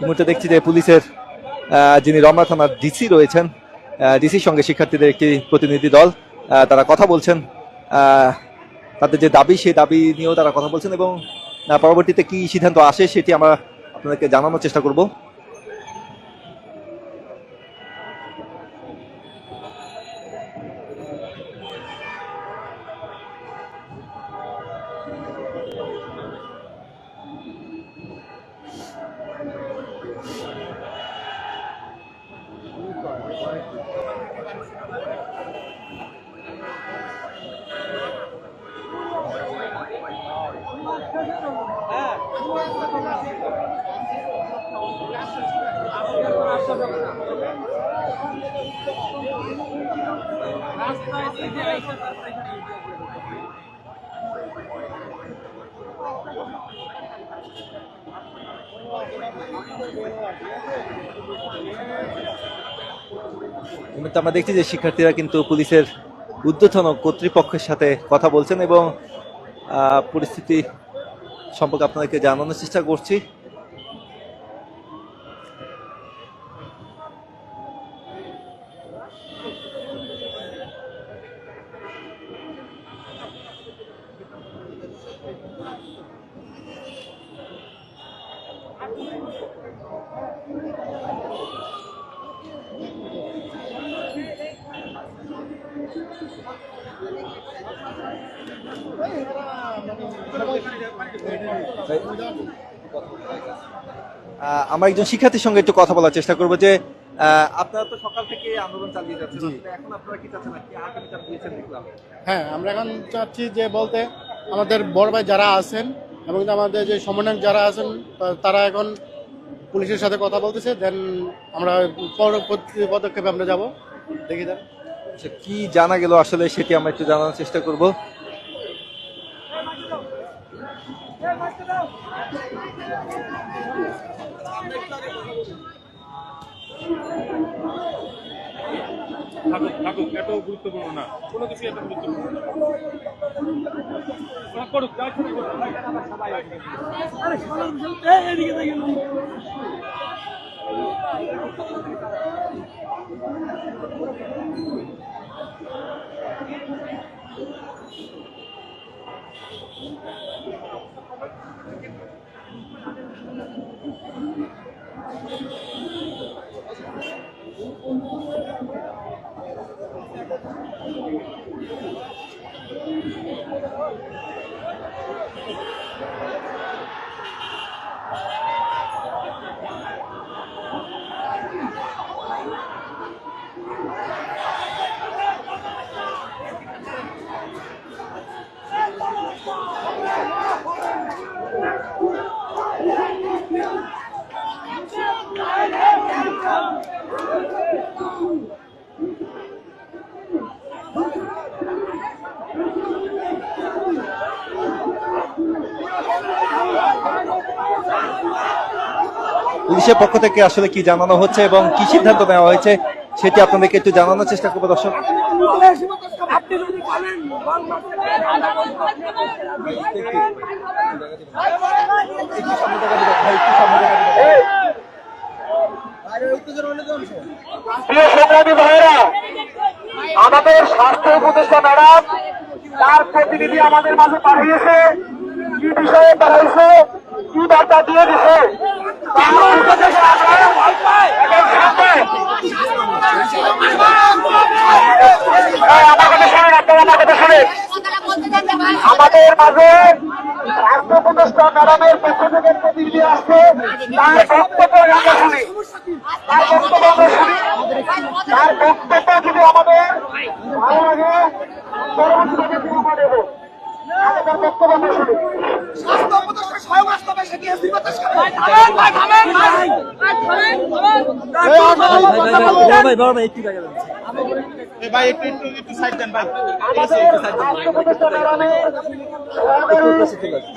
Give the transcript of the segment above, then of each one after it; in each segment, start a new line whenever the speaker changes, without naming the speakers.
মুহূর্তে দেখছি যে পুলিশের যিনি রমনা থানার ডিসি রয়েছেন ডিসির সঙ্গে শিক্ষার্থীদের একটি প্রতিনিধি দল তারা কথা বলছেন তাদের যে দাবি, সেই দাবি নিয়েও তারা কথা বলছেন এবং পরবর্তীতে কি সিদ্ধান্ত আসে সেটি আমরা আপনাদেরকে জানানোর চেষ্টা করব। আমরা দেখছি যে শিক্ষার্থীরা কিন্তু পুলিশের ঊর্ধ্বতন কর্তৃপক্ষের সাথে কথা বলছেন এবং পরিস্থিতি সম্পর্কে আপনাদেরকে জানানোর চেষ্টা করছি। আমরা একজন শিক্ষার্থীর সঙ্গে একটু কথা বলার চেষ্টা করব যে আপনারা তো সকাল থেকে আন্দোলন চালিয়ে যাচ্ছেন। এখন আপনারা কি চাচ্ছেন কি? আগামী চাপ দিয়েছেন দেখলাম
হ্যাঁ আমরা এখন চাচ্ছি যে বলতে আমাদের বড় ভাই যারা আছেন এবং আমাদের যে সমন্বয়ক যারা আছেন তারা এখন পুলিশের সাথে কথা বলতেছে দেন আমরা পরবর্তী পদক্ষেপে আমরা যাব। দেখি দেন
আচ্ছা, কি জানা গেল আসলে সেটি আমরা একটু জানানোর চেষ্টা করব।
থাকুক থাকুক এত গুরুত্বপূর্ণ না। কোনো কিছু এত গুরুত্বপূর্ণ না। করুক যা ইচ্ছা করুক।
পুলিশের পক্ষ থেকে আসলে কি জানানো হচ্ছে এবং কি সিদ্ধান্ত নেওয়া হয়েছে সেটি আপনাদেরকে একটু জানানোর চেষ্টা করব দর্শক।
আপনি যদি বলেন বল
প্রিয় সংগ্রামী ভাইয়েরা আমাদের স্বাস্থ্য উপদেষ্টা ম্যাডাম তার প্রতিনিধি আমাদের মাঝে পাঠিয়েছে কি বিষয়ে পাঠাইছে কি বার্তা দিয়ে দিছে? আমাদের মাঝে উপদেষ্টা ম্যাডামের পক্ষ থেকে প্রতিনিধি আসছে। তার বক্তব্য আমরা শুনি। তার বক্তব্য আমরা শুনি। তার বক্তব্য যদি আমাদের ভালো লাগে দেব তার বক্তব্য আমরা শুনি।
স্বাস্থ্য উপদেষ্টা স্বয়ং আসতে হবে সেটি এসপি কথা ভাই থামেন ভাই থামেন ভাই ভাই থামেন
আমাদের স্বাস্থ্য উপদেষ্টা ম্যাডামের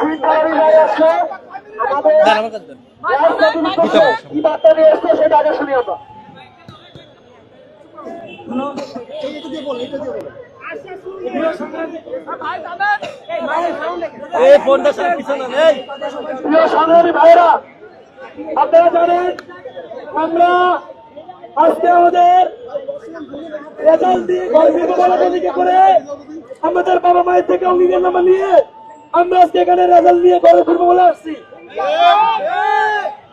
চিন্তাধারী ভাই একটু আসছে আমাদের কি বার্তা নিয়ে এসছে সেটা আগে শুনি আমরা
প্রিয় সংগ্রামী ভাইরা আপনারা জানেন আমরা আজকে আমাদের রেজাল্ট দিয়ে গর্বিত করে আমাদের বাবা মায়ের থেকে অঙ্গীকার নামা নিয়ে আমরা আজকে এখানে রেজাল্ট নিয়ে ঘরে ফিরবো বলে আসছি।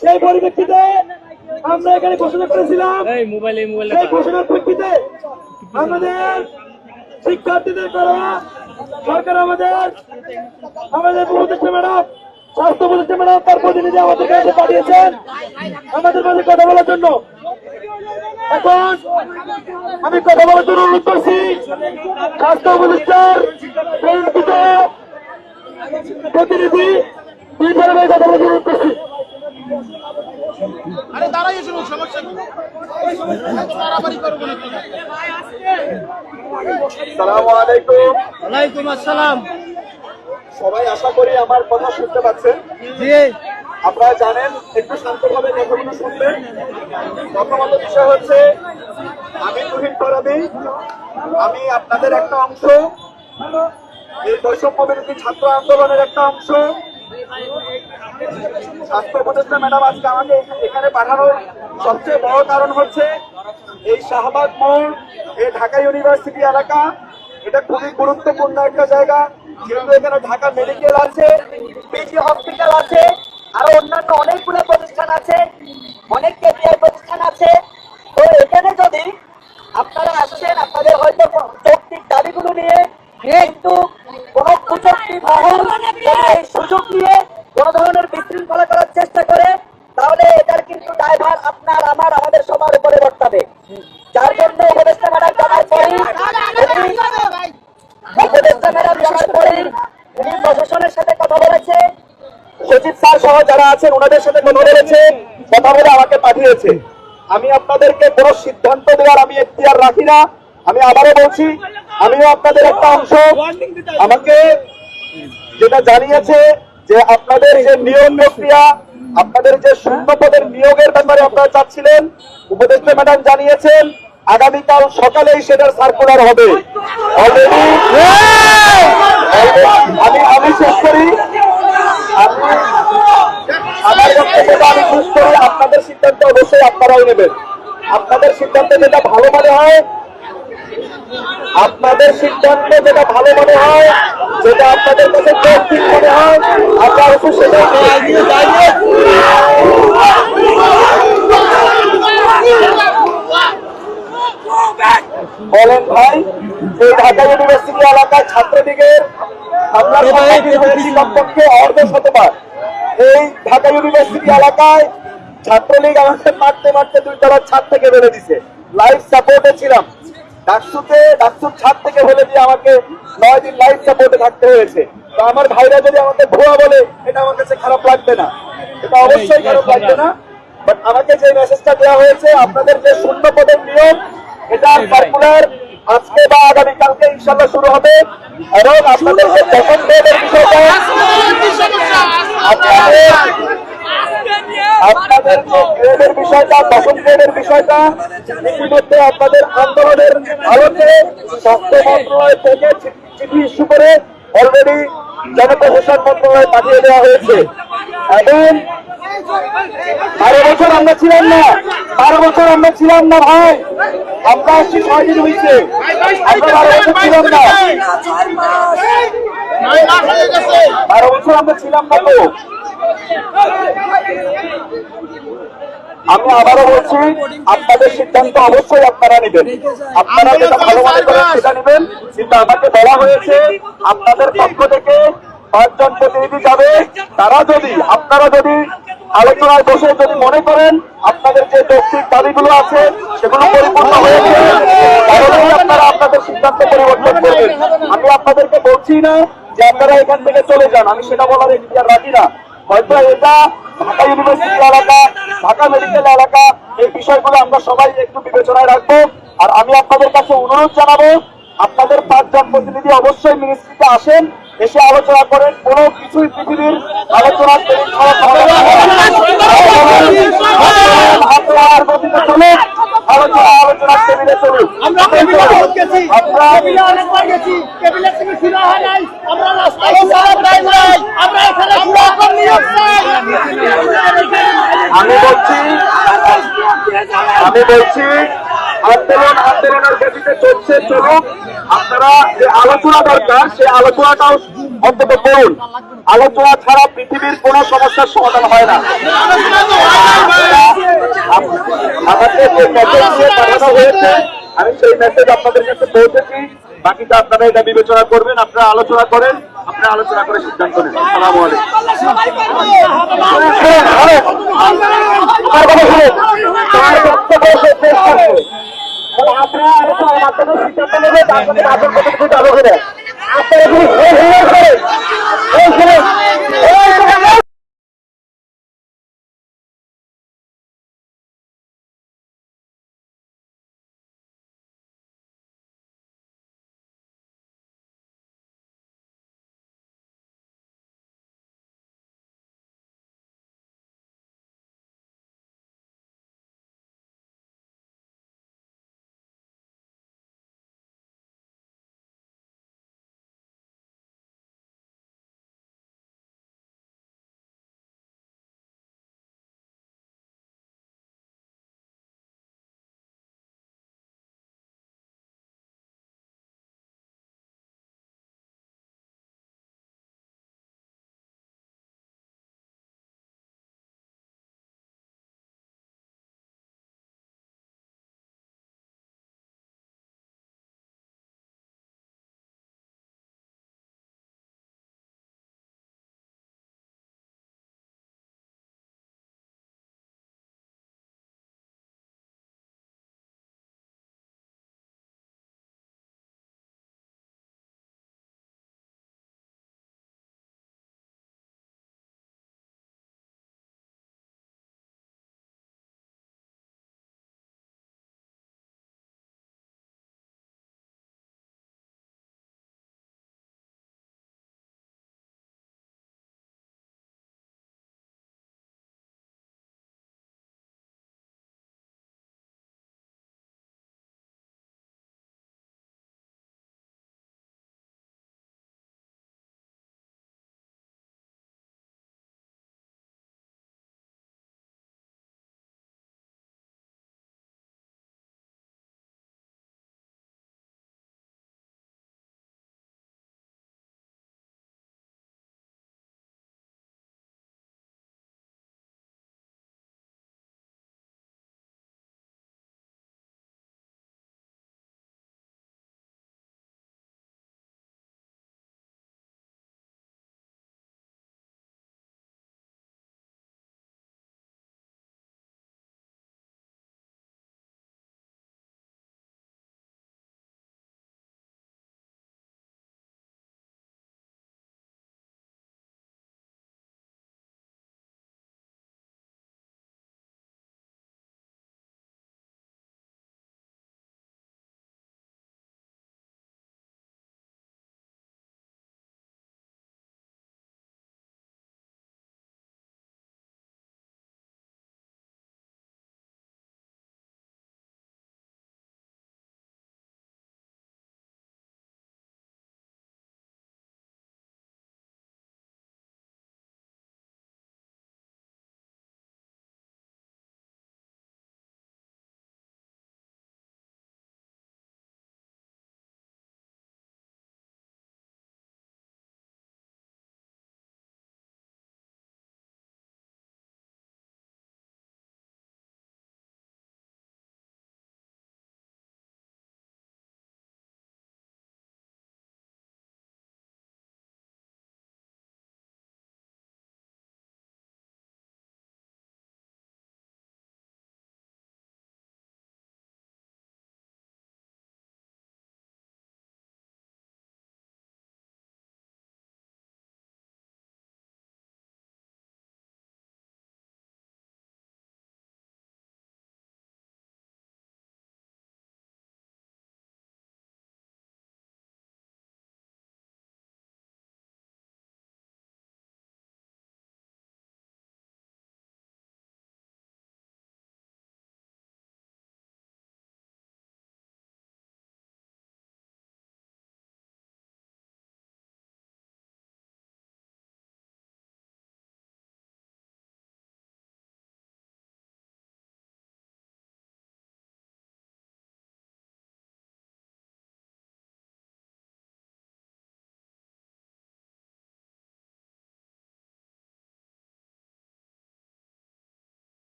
সেই পরিপ্রেক্ষিতে আমরা এখানে ঘোষণা করেছিলাম সেই ঘোষণার প্রেক্ষিতে আমাদের শিক্ষার্থীদের করা সরকার আমাদের আমাদের উপদেষ্টা ম্যাডাম স্বাস্থ্য ম্যাডাম তার প্রতিনিধি আমাদের কাছে পাঠিয়েছেন। আমাদের মাঝে কথা বলার জন্য। এখন আমি কথা বলার জন্য অনুরোধ করছি। স্বাস্থ্য উপদেষ্টার প্রতিনিধি দুই পরিবারের কথা বলার জন্য অনুরোধ করছি।
আরে দাঁড়াই এসে সমস্যা কি মারামারি করব না
সালামু আলাইকুম।
ওয়ালাইকুম আসসালাম।
সবাই আশা করি আমার কথা শুনতে পাচ্ছেন। আপনারা জানেন একটু শান্তভাবে কথাগুলো শুনবেন। প্রথমত বিষয় হচ্ছে আমি তুহিন ফরাদি। আমি আপনাদের একটা অংশ। এই বৈষম্য বিরোধী ছাত্র আন্দোলনের একটা অংশ। স্বাস্থ্য উপদেষ্টা ম্যাডাম আজকে আমাকে এখানে পাঠানোর সবচেয়ে বড় কারণ হচ্ছে এই শাহবাগ মোড় এই ঢাকা ইউনিভার্সিটি এলাকা এটা খুবই গুরুত্বপূর্ণ একটা জায়গা। যেহেতু এখানে ঢাকা মেডিকেল আছে পিজি হসপিটাল আছে, আরও অন্যান্য অনেকগুলো প্রতিষ্ঠান আছে, অনেক কেপিআই প্রতিষ্ঠান আছে। তো এখানে যদি আপনারা আসছেন আপনাদের হয়তো যৌক্তিক দাবিগুলো নিয়ে কিন্তু কোন কুচক্তি ভাবন সুযোগ নিয়ে কোন ধরনের বিশৃঙ্খলা করার চেষ্টা করে তাহলে এটার কিন্তু দায়ভার আপনার আমার আমাদের সবার উপরে বর্তাবে যার জন্য উপদেষ্টা ম্যাডাম জানার পরে উপদেষ্টা ম্যাডাম জানার পরে উনি প্রশাসনের সাথে কথা বলেছে সচিব স্যার সহ যারা আছেন ওনাদের সাথে কথা বলেছে, কথা বলে আমাকে পাঠিয়েছে। আমি আপনাদেরকে কোনো সিদ্ধান্ত দেওয়ার আমি এখতিয়ার রাখি না। আমি আবারও বলছি, আমিও আপনাদের একটা অংশ। আমাকে যেটা জানিয়েছে যে আপনাদের যে নিয়োগ প্রক্রিয়া, আপনাদের যে শূন্য পদের নিয়োগের ব্যাপারে আপনারা চাচ্ছিলেন, উপদেষ্টা ম্যাডাম জানিয়েছেন, আগামীকাল সকালেই সেটার সার্কুলার হবে। আমি আমি শেষ করি। আমার বক্তব্যটা আমি শেষ করি আপনাদের সিদ্ধান্ত অবশ্যই আপনারাই নেবেন। আপনাদের সিদ্ধান্ত যেটা ভালো মনে হয় আপনাদের সিদ্ধান্ত যেটা ভালো মনে হয় যেটা আপনাদের কাছে যৌক্তিক মনে হয় আমরা অবশ্যই সেটা বলেন ভাই এই ঢাকা ইউনিভার্সিটি এলাকায় ছাত্রলীগের হয়েছি কমপক্ষে অর্ধ শতবার এই ঢাকা ইউনিভার্সিটি এলাকায় ছাত্রলীগ আমাকে মারতে মারতে দুই তলার ছাদ থেকে ফেলে দিছে। লাইফ সাপোর্টে ছিলাম। ডাকসুতে ডাকসুর ছাদ থেকে ফেলে দিয়ে আমাকে নয় দিন লাইফ সাপোর্টে থাকতে হয়েছে। তো আমার ভাইরা যদি আমাকে ভুয়া বলে এটা আমার কাছে খারাপ লাগবে না। এটা অবশ্যই খারাপ লাগবে না। বাট আমাকে যে মেসেজটা দেওয়া হয়েছে আপনাদের যে শূন্য পদের নিয়ম এটা সার্কুলার আজকে বা আগামীকালকে ইনশাল্লাহ শুরু হবে। এবং আপনাদের যে গ্রেডের বিষয়টা আপনাদের আপনাদের গ্রেডের বিষয়টা, দশম গ্রেডের বিষয়টা, ইতিমধ্যে আপনাদের আন্দোলনের আলোকে স্বাস্থ্য মন্ত্রণালয় থেকে চিঠি ইস্যু করে অলরেডি জনপ্রশাসন মন্ত্রণালয়ে পাঠিয়ে দেওয়া হয়েছে। এবং বারো বছর আমরা ছিলাম না, বারো বছর আমরা ছিলাম না ভাই। আমরা আসছি ছয় দিন হয়েছে। আমরা বারো বছর ছিলাম না। বারো বছর আমরা ছিলাম না তো। আমি আবারও বলছি আপনাদের সিদ্ধান্ত অবশ্যই আপনারা নেবেন। আপনারা যেটা ভালো মনে করেন সেটা নেবেন। কিন্তু আমাকে বলা হয়েছে আপনাদের পক্ষ থেকে পাঁচজন প্রতিনিধি যাবে। তারা যদি আপনারা যদি আলোচনায় বসে যদি মনে করেন আপনাদের যে যৌক্তিক দাবিগুলো আছে সেগুলো পরিপূর্ণ হয়েছে আপনারা আপনাদের সিদ্ধান্ত পরিবর্তন করবেন। আমি আপনাদেরকে বলছি না যে আপনারা এখান থেকে চলে যান আমি সেটা বলার এখতিয়ার রাখি না। হয়তো এটা ঢাকা ইউনিভার্সিটি এলাকা ঢাকা মেডিকেল এলাকা এই বিষয়গুলো আমরা সবাই একটু বিবেচনায় রাখব। আর আমি আপনাদের কাছে অনুরোধ জানাব আপনাদের পাঁচজন প্রতিনিধি অবশ্যই মিনিস্ট্রিতে আসেন এসে আলোচনা করেন কোনো কিছুই পৃথিবীর আলোচনা আলোচনা আলোচনা টেবিলে
আমরা টেবিলে বহুত গেছি
আমরা
টেবিলে অনেকবার গেছি টেবিলে থেকে ফিরা হয় নাই আমরা রাস্তায় সারা প্রায় নাই আমরা এখানে পুরাতন নিয়োগ চাই
আমি বলছি আমি বলছি, আন্দোলন আন্দোলনের গতিতে চলছে চলুক আপনারা যে আলোচনা দরকার, সেই আলোচনাটাও অন্তত করুন আলোচনা ছাড়া পৃথিবীর কোনো সমস্যার সমাধান হয় না। আমাকে যে মেসেজ পাঠানো হয়েছে, আমি সেই মেসেজ আপনাদের কাছে পৌঁছেছি। বাকিটা আপনারা এটা বিবেচনা করবেন, আপনারা আলোচনা করেন। আপনারা আলোচনা করে সিদ্ধান্ত নেন। সালাম আলোচনার মাধ্যমে সিদ্ধান্ত নেবেন আপনারা যদি